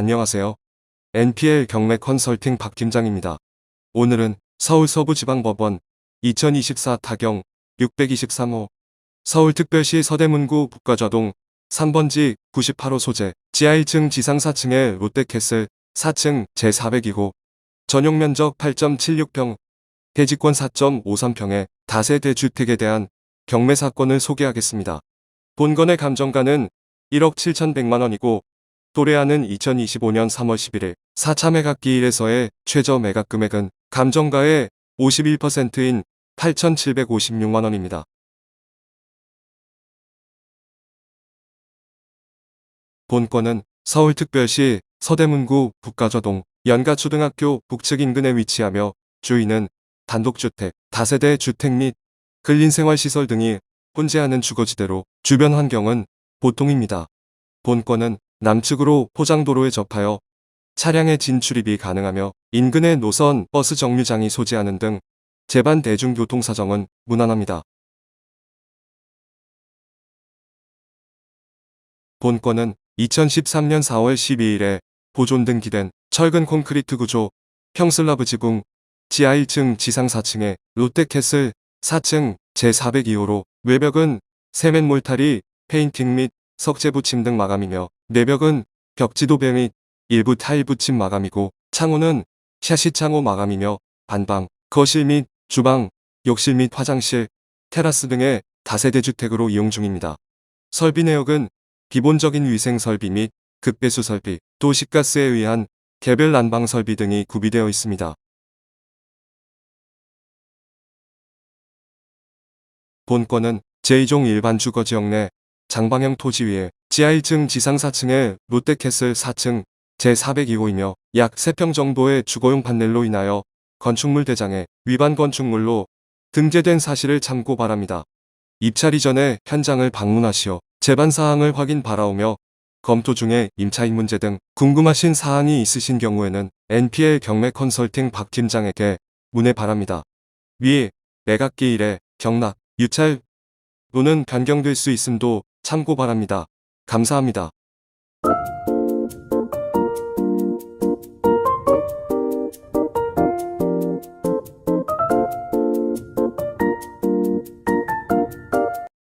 안녕하세요. NPL 경매 컨설팅 박 팀장입니다. 오늘은 서울 서부지방법원 2024 타경 623호 서울특별시 서대문구 북가좌동 3번지 98호 소재 지하 1층 지상 4층의 롯데캐슬 4층 제402호 전용 면적 8.76평 대지권 4.53평의 다세대 주택에 대한 경매 사건을 소개하겠습니다. 본건의 감정가는 1억 7,100만 원이고 도래하는 2025년 3월 11일 4차 매각기일에서의 최저 매각 금액은 감정가의 51%인 8,756만 원입니다. 본건은 서울특별시 서대문구 북가저동 연가초등학교 북측 인근에 위치하며 주인은 단독주택, 다세대 주택 및 근린생활시설 등이 혼재하는 주거지대로 주변 환경은 보통입니다. 본건은 남측으로 포장도로에 접하여 차량의 진출입이 가능하며 인근의 노선 버스 정류장이 소재하는 등 제반 대중교통 사정은 무난합니다. 본건은 2013년 4월 12일에 보존 등기된 철근 콘크리트 구조 평슬라브 지붕 지하 1층 지상 4층에 롯데캐슬 4층 제402호로 외벽은 세면 몰타리, 페인팅 및 석재 붙임 등 마감이며 내벽은 벽지도배 및 일부 타일 붙임 마감이고 창호는 샤시 창호 마감이며 반방, 거실 및 주방, 욕실 및 화장실, 테라스 등의 다세대 주택으로 이용 중입니다. 설비 내역은 기본적인 위생 설비 및 급배수 설비, 도시가스에 의한 개별 난방 설비 등이 구비되어 있습니다. 본건은 제2종 일반 주거지역 내 장방형 토지 위에 지하 1층 지상 4층의 롯데캐슬 4층 제402호이며 약 3평 정도의 주거용 판넬로 인하여 건축물 대장에 위반 건축물로 등재된 사실을 참고 바랍니다. 입찰 이 전에 현장을 방문하시어 재반 사항을 확인 바라오며 검토 중에 임차인 문제 등 궁금하신 사항이 있으신 경우에는 NPL 경매 컨설팅 박 팀장에게 문의 바랍니다. 위 매각기일에 경락, 유찰 또는 변경될 수 있음도 참고 바랍니다. 감사합니다.